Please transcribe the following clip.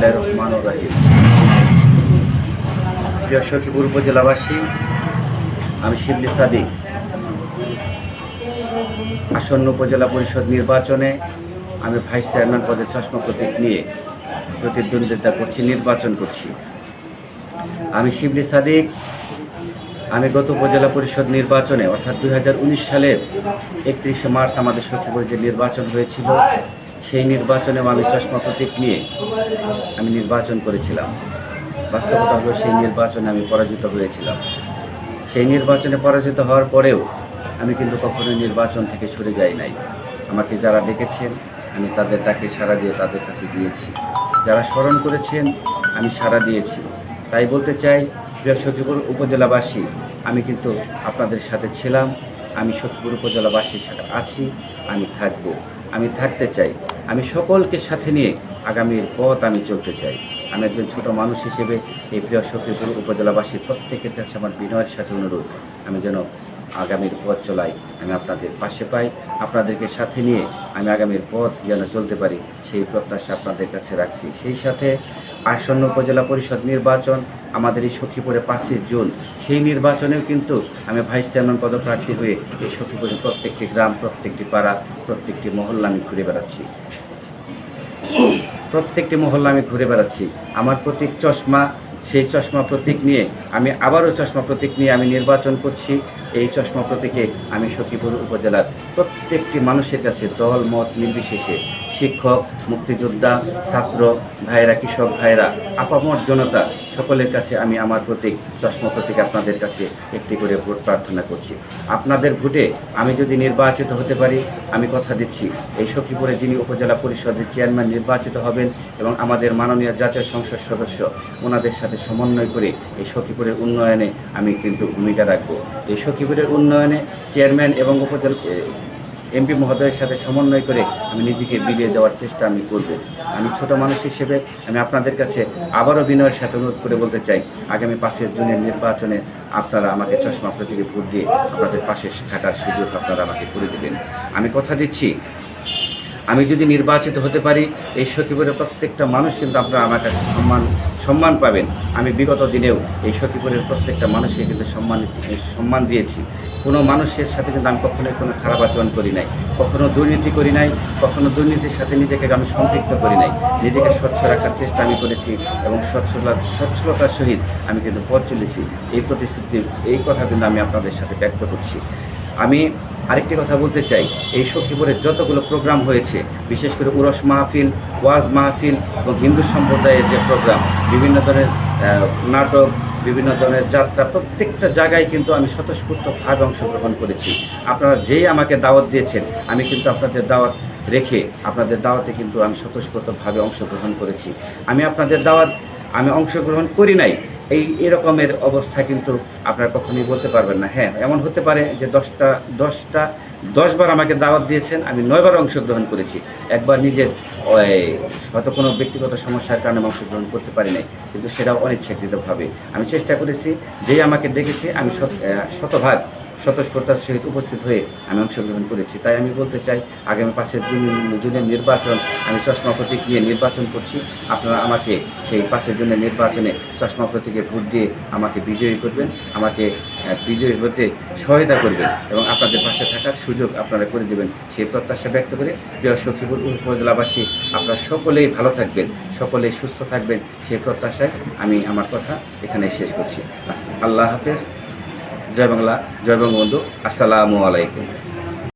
রহমান রাহিম। প্রিয় সখীপুর উপজেলাবাসী, আমি শিবলি সাদিক। আসন্ন উপজেলা পরিষদ নির্বাচনে আমি ভাইস চেয়ারম্যান পদে চশমা প্রতীক নিয়ে প্রতিদ্বন্দ্বিতা করছি, নির্বাচন করছি। আমি শিবলি সাদিক। আমি গত উপজেলা পরিষদ নির্বাচনে, অর্থাৎ দুই হাজার উনিশ সালের একত্রিশে মার্চ আমাদের সখীপুরে যে নির্বাচন হয়েছিল সেই নির্বাচনেও আমি চশমা প্রতীক নিয়ে আমি নির্বাচন করেছিলাম। বাস্তবতা হলো সেই নির্বাচনে আমি পরাজিত হয়েছিলাম। সেই নির্বাচনে পরাজিত হওয়ার পরেও আমি কিন্তু কখনোই নির্বাচন থেকে সরে যাই নাই। আমাকে যারা ডেকেছেন, আমি তাদের ডাকে সাড়া দিয়ে তাদের কাছে গিয়েছি। যারা স্মরণ করেছেন, আমি সাড়া দিয়েছি। তাই বলতে চাই সখীপুর উপজেলাবাসী, আমি কিন্তু আপনাদের সাথে ছিলাম। আমি সখীপুর উপজেলাবাসীর সাথে আছি, আমি থাকব। আমি থাকতে চাই। আমি সকলকে সাথে নিয়ে আগামীর পথ আমি চলতে চাই। আমি একজন ছোট মানুষ হিসেবে এই প্রিয় সখীপুর উপজেলাবাসী প্রত্যেকের কাছে আমার বিনয়ের সাথে অনুরোধ। আমি যেন আগামীর পথ চলাই, আমি আপনাদের পাশে পাই, আপনাদেরকে সাথে নিয়ে আমি আগামীর পথ যেন চলতে পারি, সেই প্রত্যাশা আপনাদের কাছে রাখছি। সেই সাথে আসন্ন উপজেলা পরিষদ নির্বাচন আমাদের এই সখীপুরে পাঁচই জুন। সেই নির্বাচনেও কিন্তু আমি ভাইস চেয়ারম্যান পদপ্রার্থী হয়ে এই সখীপুরের প্রত্যেকটি গ্রাম, প্রত্যেকটি পাড়া, প্রত্যেকটি মহল্লা আমি ঘুরে বেড়াচ্ছি। প্রত্যেকটি মহল্লা আমি ঘুরে বেড়াচ্ছি। আমার প্রতীক চশমা সেই চশমা প্রতীক নিয়ে আমি আবারও চশমা প্রতীক নিয়ে আমি নির্বাচন করছি। এই চশমা প্রতীকে আমি সখীপুর উপজেলার প্রত্যেকটি মানুষের কাছে দল, মত নির্বিশেষে শিক্ষক, মুক্তিযোদ্ধা, ছাত্র ভাইরা কৃষক ভাইরা আপামর জনতা সকলের কাছে আমি আমার প্রতীক, চশমা প্রতীক আপনাদের কাছে একটি করে ভোট প্রার্থনা করছি। আপনাদের ভোটে আমি যদি নির্বাচিত হতে পারি, আমি কথা দিচ্ছি। এই সখীপুরে যিনি উপজেলা পরিষদের চেয়ারম্যান নির্বাচিত হবেন এবং আমাদের মাননীয় জাতীয় সংসদ সদস্য, ওনাদের সাথে সমন্বয় করে এই সখীপুরের উন্নয়নে আমি কিন্তু ভূমিকা রাখব। এই সখীপুরের উন্নয়নে চেয়ারম্যান এবং উপজেলা এমপি মহোদয়ের সাথে সমন্বয় করে আমি নিজেকে বিলিয়ে দেওয়ার চেষ্টা আমি করব। আমি ছোট মানুষ হিসেবে আমি আপনাদের কাছে আবারও বিনয়ের সাথে অনুরোধ করে বলতে চাই, আগামী পাশের জুনের নির্বাচনে আপনারা আমাকে চশমা প্রতীকে ভোট দিয়ে আপনাদের পাশে থাকার সুযোগ আপনারা আমাকে করে দেবেন। আমি কথা দিচ্ছি আমি যদি নির্বাচিত হতে পারি, এই সখীপুরের প্রত্যেকটা মানুষ কিন্তু আপনারা আমার কাছে সম্মান সম্মান পাবেন। আমি বিগত দিনেও এই সখীপুরের প্রত্যেকটা মানুষকে কিন্তু সম্মান সম্মান দিয়েছি। কোনো মানুষের সাথে কিন্তু আমি কখনোই কোনো খারাপ আচরণ করি নাই। কখনো দুর্নীতি করি নাই, কখনো দুর্নীতির সাথে নিজেকে আমি সম্পৃক্ত করি নাই। নিজেকে স্বচ্ছ রাখার চেষ্টা আমি করেছি এবং স্বচ্ছতা স্বচ্ছলতার সহিত আমি কিন্তু পথ চলেছি। এই প্রতিশ্রুতি, এই কথা কিন্তু আমি আপনাদের সাথে ব্যক্ত করছি। আমি আরেকটি কথা বলতে চাই। এই সখীপুরে যতগুলো প্রোগ্রাম হয়েছে, বিশেষ করে উরস মাহফিল, ওয়াজ মাহফিল এবং হিন্দু সম্প্রদায়ের যে প্রোগ্রাম বিভিন্ন ধরনের নাটক, বিভিন্ন ধরনের যাত্রা, প্রত্যেকটা জায়গায় কিন্তু আমি স্বতঃস্ফূর্তভাবে অংশগ্রহণ করেছি। আপনারা যেই আমাকে দাওয়াত দিয়েছেন, আমি কিন্তু আপনাদের দাওয়াত রেখে আপনাদের দাওয়াতে কিন্তু আমি স্বতঃস্ফূর্তভাবে অংশগ্রহণ করেছি। আমি আপনাদের দাওয়াত, আমি অংশগ্রহণ করি নাই এই এরকমের অবস্থা কিন্তু আপনারা কখনোই বলতে পারবেন না। হ্যাঁ এমন হতে পারে যে দশটা দশটা, দশবার আমাকে দাওয়াত দিয়েছেন, আমি নয়বার অংশগ্রহণ করেছি। একবার নিজের হয়তো কোনো ব্যক্তিগত সমস্যার কারণে অংশগ্রহণ করতে পারি নাই কিন্তু সেটাও অনিচ্ছাকৃতভাবে। আমি চেষ্টা করেছি, যেই আমাকে দেখেছি আমি শত- শতভাগ স্বতঃস্ফূর্তার সহিত উপস্থিত হয়ে আমি অংশগ্রহণ করেছি। তাই আমি বলতে চাই, আগামী পাশের জুন জুনের নির্বাচন, আমি চশমা প্রতীক নিয়ে নির্বাচন করছি। আপনারা আমাকে সেই পাশের জন্য নির্বাচনে চশমা প্রতীকে ভোট দিয়ে আমাকে বিজয়ী করবেন, আমাকে বিজয়ী হতে সহায়তা করবেন এবং আপনাদের পাশে থাকার সুযোগ আপনারা করে দেবেন। সেই প্রত্যাশা ব্যক্ত করে প্রিয় সখীপুর উপজেলাবাসী আপনারা সকলেই ভালো থাকবেন, সকলেই সুস্থ থাকবেন। সেই প্রত্যাশায় আমি আমার কথা এখানে শেষ করছি। আল্লাহ হাফেজ। জয় বাংলা জয় বঙ্গবন্ধু আসসালামু আলাইকুম।